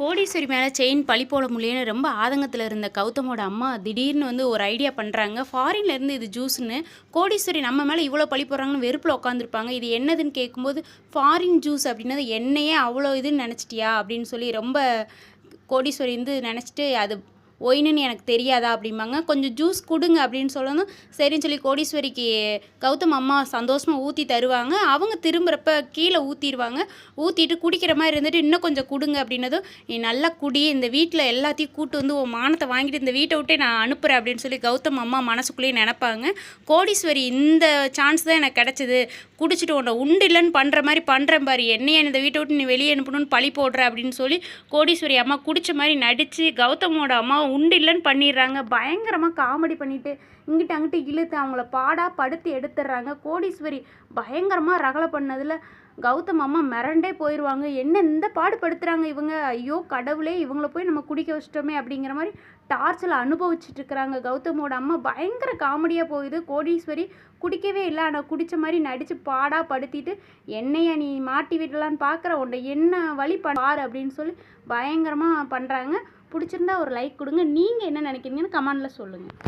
கோடீஸ்வரி மேலே செயின் பழி போட முடியலன்னு ரொம்ப ஆதங்கத்தில் இருந்த கௌதமோட அம்மா திடீர்னு வந்து ஒரு ஐடியா பண்ணுறாங்க ஃபாரின்லேருந்து இது ஜூஸ்னு கோடீஸ்வரி நம்ம மேலே இவ்வளோ பழி போடுறாங்கன்னு வெறுப்பில் உட்காந்துருப்பாங்க இது என்னதுன்னு கேட்கும்போது ஃபாரின் ஜூஸ் அப்படின்னா என்னையே அவ்வளோ இதுன்னு நினச்சிட்டியா? அப்படின்னு சொல்லி ரொம்ப கோடீஸ்வரி வந்து நினச்சிட்டு அது ஒயின்னு எனக்கு தெரியாதா அப்படிம்பாங்க. கொஞ்சம் ஜூஸ் கொடுங்க அப்படின்னு சொல்லணும் சரின்னு சொல்லி கோடீஸ்வரிக்கு கௌதம் அம்மா சந்தோஷமாக ஊற்றி தருவாங்க. அவங்க திரும்புகிறப்ப கீழே ஊற்றிடுவாங்க ஊற்றிட்டு குடிக்கிற மாதிரி இருந்துட்டு இன்னும் கொஞ்சம் கொடுங்க அப்படின்னதும் நீ நல்லா குடி இந்த வீட்டில் எல்லாத்தையும் கூட்டு வந்து உன் மானத்தை வாங்கிட்டு இந்த வீட்டை விட்டே நான் அனுப்புகிறேன் அப்படின்னு சொல்லி கௌதம் அம்மா மனசுக்குள்ளேயே நினைப்பாங்க. கோடீஸ்வரி இந்த சான்ஸ் தான் எனக்கு கிடச்சிது. குடிச்சிட்டு உன்னை உண்டு இல்லைன்னு பண்ணுற மாதிரி பண்ணுறேன் பாரு. என்னையே இந்த வீட்டை விட்டு நீ வெளியே அனுப்பணும்னு பழி போடுற அப்படின்னு சொல்லி கோடீஸ்வரி அம்மா குடித்த மாதிரி நடித்து கௌதமோட உண்டு இல்லைன்னு பண்ணிடுறாங்க. பயங்கரமாக காமெடி பண்ணிட்டு இங்கிட்ட அங்கிட்டு இழுத்து அவங்கள பாடா படுத்து எடுத்துடுறாங்க. கோடீஸ்வரி பயங்கரமாக ரகலை பண்ணதில் கௌதம் அம்மா மிரண்டே போயிடுவாங்க என்ன இந்த பாடுபடுத்துகிறாங்க இவங்க? ஐயோ கடவுளே இவங்கள போய் நம்ம குடிக்க வச்சிட்டோமே அப்படிங்கிற மாதிரி டார்ச்சில் அனுபவிச்சுட்டு இருக்கிறாங்க கௌதமோட அம்மா. பயங்கர காமெடியாக போகுது. கோடீஸ்வரி குடிக்கவே இல்லை. ஆனால் குடித்த மாதிரி நடித்து பாடாக படுத்திட்டு என்னையா நீ மாட்டி விடலான்னு பார்க்குற உன்னை என்ன வழி பாரு அப்படின்னு சொல்லி பயங்கரமாக பண்ணுறாங்க பிடிச்சிருந்தா ஒரு லைக் கொடுங்க. நீங்கள் என்ன நினைக்கிறீங்கன்னு கமெண்டில் சொல்லுங்கள்